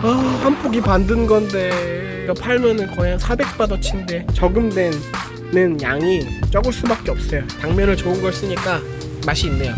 아, 한 폭이 반든 건데 이거 팔면은 거의 한 400바더치인데 저금되는 양이 적을 수밖에 없어요. 당면을 좋은 걸 쓰니까 맛이 있네요.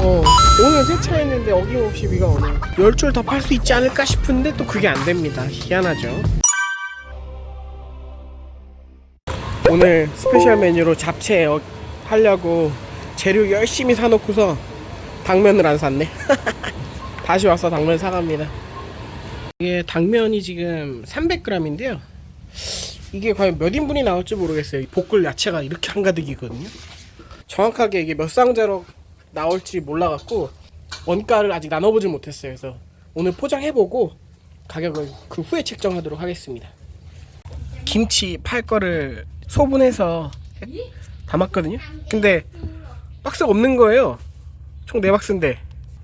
어, 오늘 세차했는데 어김없이 비가 오네. 열줄 더 팔 수 있지 않을까 싶은데 또 그게 안 됩니다. 희한하죠. 오늘 스페셜 메뉴로 잡채 어- 하려고 재료 열심히 사놓고서 당면을 안 샀네. 다시 와서 당면 사갑니다. 이게 당면이 지금 300g인데요. 이게 과연 몇 인분이 나올지 모르겠어요. 볶을 야채가 이렇게 한가득이거든요. 정확하게 이게 몇 상자로 나올지 몰라갖고 원가를 아직 나눠보질 못했어요. 그래서 오늘 포장해보고 가격을 그 후에 책정하도록 하겠습니다. 김치 팔 거를 소분해서 해- 담았거든요. 근데 박스가 없는 거예요. 총네 박스인데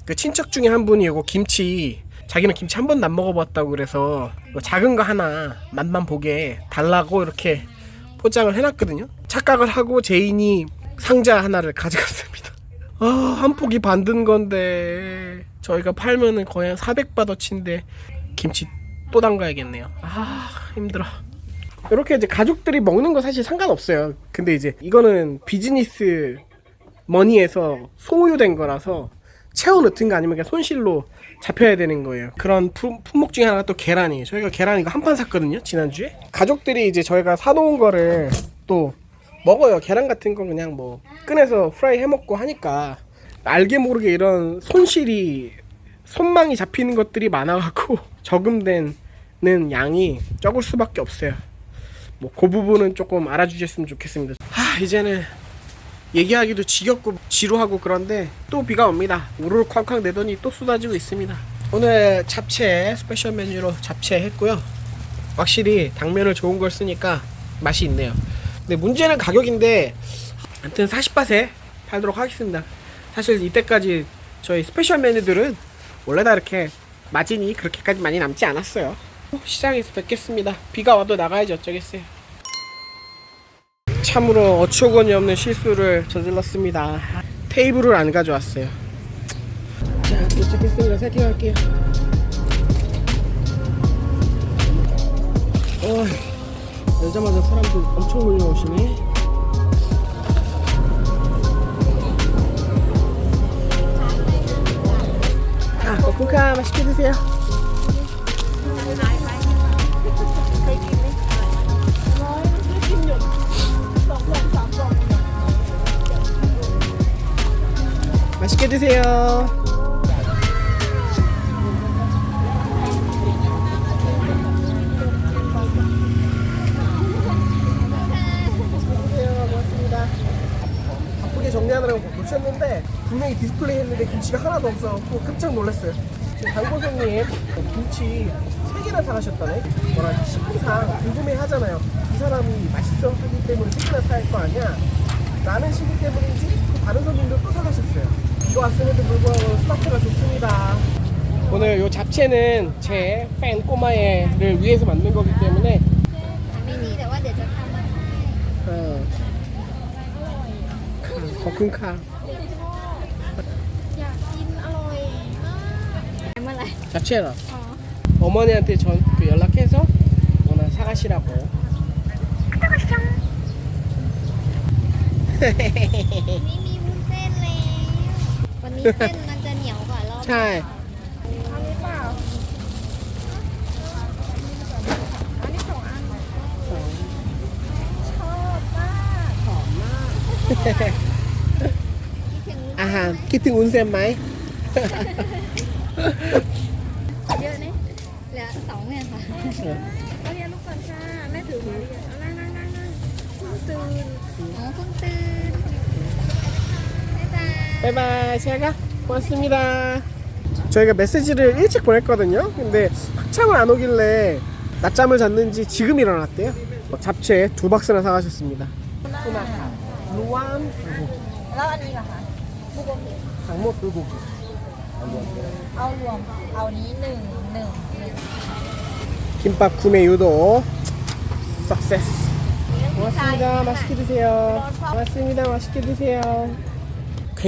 그 친척 중에 한 분이 이거 김치 자기는 김치 한 번도 안 먹어봤다고 그래서 작은 거 하나 맛만 보게 달라고 이렇게 포장을 해놨거든요. 착각을 하고 제인이 상자 하나를 가져갔습니다. 아, 한 폭이 반든 건데 저희가 팔면은 거의 한 400바더치인데 김치 또 담가야겠네요. 아, 힘들어. 이렇게 이제 가족들이 먹는 거 사실 상관없어요. 근데 이제 이거는 비즈니스 머니에서 소유된 거라서 채워 넣든 거 아니면 그냥 손실로 잡혀야 되는 거예요. 그런 품, 품목 중에 하나가 또 계란이에요. 저희가 계란 이거 한 판 샀거든요. 지난주에. 가족들이 이제 저희가 사놓은 거를 또 먹어요. 계란 같은 건 그냥 뭐 꺼내서 프라이 해 먹고 하니까 알게 모르게 이런 손실이 손망이 잡히는 것들이 많아갖고 저금되는 양이 적을 수밖에 없어요. 뭐 그 부분은 조금 알아주셨으면 좋겠습니다. 하 이제는 얘기하기도 지겹고 지루하고 그런데 또 비가 옵니다. 우르르 쾅쾅 내더니 또 쏟아지고 있습니다. 오늘 잡채 스페셜 메뉴로 잡채 했고요. 확실히 당면을 좋은 걸 쓰니까 맛이 있네요. 근데 문제는 가격인데 아무튼 40밭에 팔도록 하겠습니다. 사실 이때까지 저희 스페셜 메뉴들은 원래 다 이렇게 마진이 그렇게까지 많이 남지 않았어요. 시장에서 뵙겠습니다. 비가 와도 나가야지 어쩌겠어요. 참으로 어처구니 없는 실수를 저질렀습니다. 테이블을 안 가져왔어요. 자, 도착했습니다. 세팅할게요. 어, 열자마자 사람들 엄청 몰려오시네. 아, 볶음카 맛있게 드세요. 바쁘게 정리하느라고 놓쳤는데 분명히 디스플레이 했는데 김치가 하나도 없어갖고 깜짝 놀랐어요. 지금 당고손님 김치 3개나 사가셨다네? 뭐라 식구상 궁금해 하잖아요. 이 사람이 맛있어 하기 때문에 3개나 살거 아니야? 라는 식구 때문인지 또 다른 손님도 또 사가셨어요. 이거 왔음에도 불구하고 스타트가 좋습니다. 오늘 요 잡채는 제 팬 꼬마애를 위해서 만든 거기 때문에 ไม่มีแต่ว่าเดี๋ยวจะทำมาให้ 어, 거큰카 อยากกินอร่อยมากเมื่อไหร่ 잡채라 อ๋อ 어머니한테 전 그 연락해서 오늘 사가시라고 นี่มีวุ้น มันจะเหนียวกว่ารอบใช่ อันนี้เปล่าอันนี้สองอันชอบมากหอมมากอาหารคิดถึงอุ้นเซมไหม เยอะนี่เหลือสองเนี่ยค่ะเอาเรียนลูกก่นข้าแม่ถือหนูเรียนอานั่งนั่งนั่งนั่งตื่นอ๋อเพิ่งตื่น 바이바이. 제가 고맙습니다. 저희가 메시지를 일찍 보냈거든요. 근데 한참을 안 오길래 낮잠을 잤는지 지금 일어났대요. 뭐 잡채 두 박스나 사가셨습니다. 장모 불고기. 김밥 구매 유도. 석세스 고맙습니다. 맛있게 드세요. 고맙습니다. 맛있게 드세요.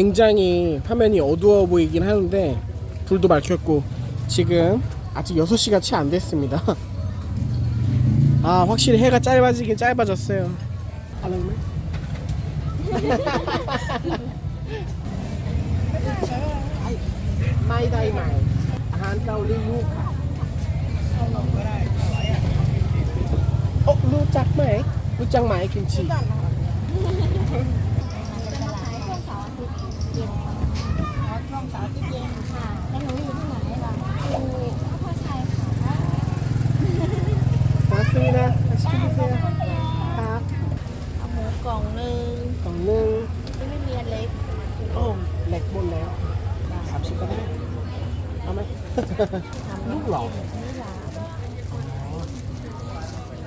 굉장히 화면이 어두워 보이긴 하는데 불도 밝혔고 지금 아직 6시가 채 안 됐습니다. 아 확실히 해가 짧아지긴 짧아졌어요. 어? 루짝 마이? 루짝 마이 김치. สาร์อาทิตย์เองค่ะ แล้วหนูอยู่ที่ไหนล่ะอยู่พระโพชัยค่ะ ขอซื้อนะขอซื้อเสื้อครับอาหมูกล่องหนึ่งกล่องหนึ่งไม่ไม่มีอันเล็กโอ้เหล็กบนแล้วสามสิบก็ได้เอาไหม ลูกหลอกนี่หลา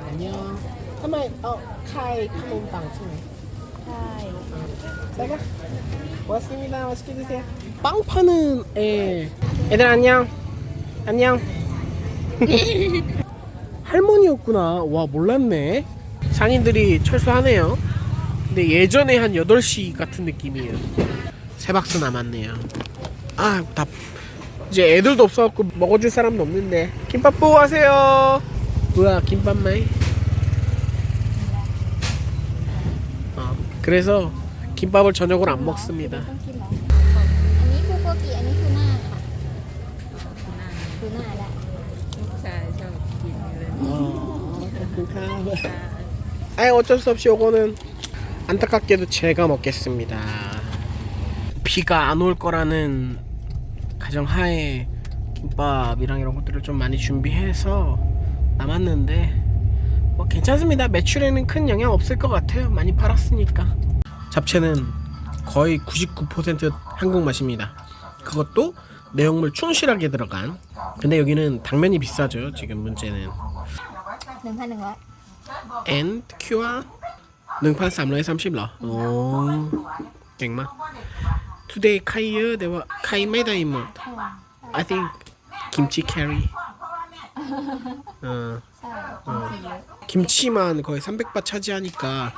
อันนี้ทำไมเอาไข่ขนมปังใช่ไหม ใช่ ใช่ปะวาซิมิลาวาสกินดิเซีย 빵 파는 애. 애들 안녕. 안녕. 할머니였구나. 와 몰랐네. 장인들이 철수하네요. 근데 예전에 한 8시 같은 느낌이에요. 세 박스 남았네요. 아, 다 이제 애들도 없어갖고 먹어줄 사람도 없는데. 김밥 보고 가세요. 뭐야, 김밥만. 어, 그래서 김밥을 저녁으로 안 먹습니다. หน้าแหละ ใช่ชอบกินเลย 어, 아이 어쩔 수 없이 요거는 안타깝게도 제가 먹겠습니다. 비가 안 올 거라는 가정하에 김밥이랑 이런 것들을 좀 많이 준비해서 남았는데 뭐 괜찮습니다. 매출에는 큰 영향 없을 것 같아요. 많이 팔았으니까. 잡채는 거의 99% 한국 맛입니다. 그것도 내용물 충실하게 들어간. 근데 여기는 당면이 비싸죠 지금 문제는. 능하는 거야? and 큐아 1,330러 오. 갱마. Today 카이어 대화 카이 메다 인물 I think 김치 캐리. 어, 어. 네. 김치만 거의 300바 차지하니까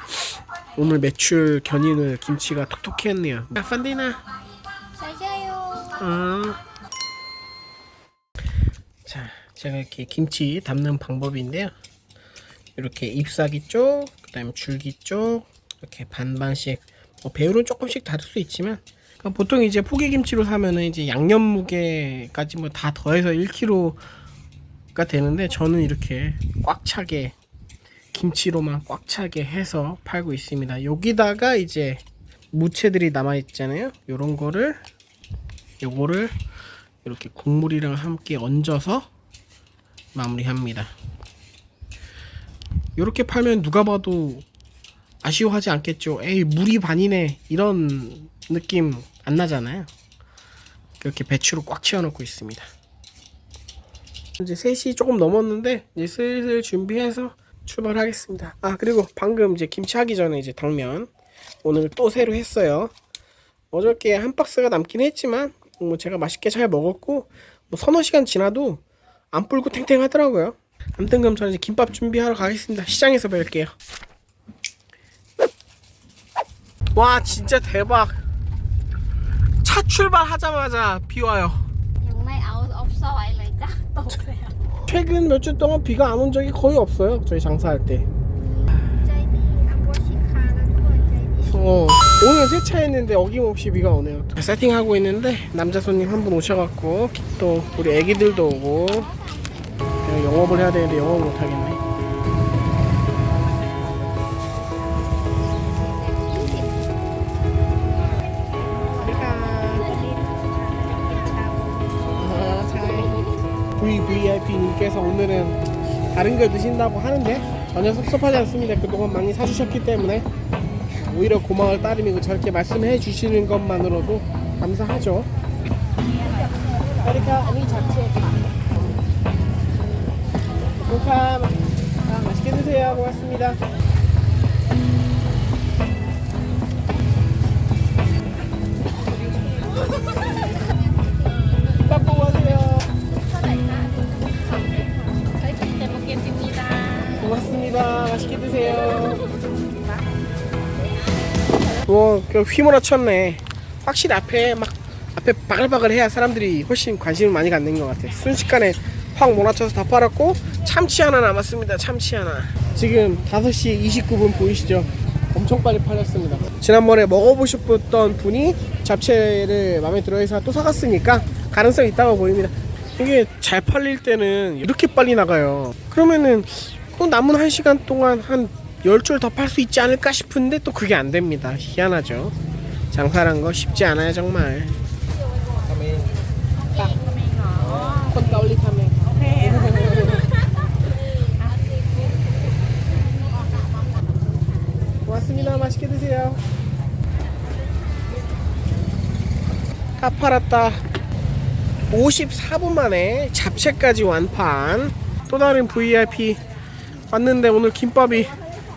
오늘 매출 견인을 김치가 톡톡히 했네요. 아, 판디나. 자, 제가 이렇게 김치 담는 방법인데요. 이렇게 잎사귀 쪽, 그다음에 줄기 쪽 이렇게 반반씩 뭐 배율은 조금씩 다를 수 있지만 그러니까 보통 이제 포기김치로 사면은 이제 양념 무게까지 뭐 다 더해서 1kg가 되는데 저는 이렇게 꽉 차게 김치로만 꽉 차게 해서 팔고 있습니다. 여기다가 이제 무채들이 남아 있잖아요. 요런 거를 요거를 이렇게 국물이랑 함께 얹어서 마무리합니다. 이렇게 팔면 누가 봐도 아쉬워하지 않겠죠. 에이 물이 반이네 이런 느낌 안 나잖아요. 이렇게 배추로 꽉 채워놓고 있습니다. 이제 3시 조금 넘었는데 이제 슬슬 준비해서 출발하겠습니다. 아 그리고 방금 이제 김치 하기 전에 이제 당면 오늘 또 새로 했어요. 어저께 한 박스가 남긴 했지만 뭐 제가 맛있게 잘 먹었고 뭐 서너 시간 지나도 안 불고 탱탱하더라고요. 아무튼 그럼 저는 이제 김밥 준비하러 가겠습니다. 시장에서 뵐게요. 와 진짜 대박. 차 출발하자마자 비 와요. 정말 아웃 없어 와일래 짝 떠오래요. 최근 몇 주 동안 비가 안 온 적이 거의 없어요. 저희 장사할 때. 어, 오늘 세차했는데 어김없이 비가 오네요. 세팅하고 있는데 남자 손님 한 분 오셔갖고 또 우리 애기들도 오고 영업을 해야 되는데 영업 못 하겠네. VVIP님께서 오늘은 다른 걸 드신다고 하는데 전혀 섭섭하지 않습니다. 그동안 많이 사주셨기 때문에 오히려 고마울 따름이고 저렇게 말씀해 주시는 것만으로도 감사하죠. 그러니까 아니 자체 고카 아, 맛있게 드세요. 고맙습니다. 드세요. 와, 그 휘몰아쳤네. 확실히 앞에 막 앞에 바글바글 해야 사람들이 훨씬 관심을 많이 갖는 것 같아. 순식간에 확 몰아쳐서 다 팔았고 참치 하나 남았습니다. 참치 하나. 지금 5시 29분 보이시죠? 엄청 빨리 팔렸습니다. 지난번에 먹어보셨던 분이 잡채를 마음에 들어해서 또 사갔으니까 가능성이 있다고 보입니다. 이게 잘 팔릴 때는 이렇게 빨리 나가요. 그러면은 또 남은 한 시간 동안 한 10줄 더 팔 수 있지 않을까 싶은데 또 그게 안 됩니다. 희한하죠. 장사란 거 쉽지 않아요, 정말. 타메. 고맙습니다. 맛있게 드세요. 다 팔았다. 54분 만에 잡채까지 완판. 또 다른 VIP 왔는데 오늘 김밥이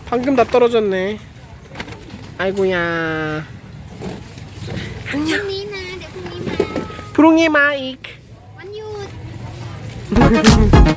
방금 다 떨어졌네. 아이고야. 안녕. 프롱이 마이크. 안녕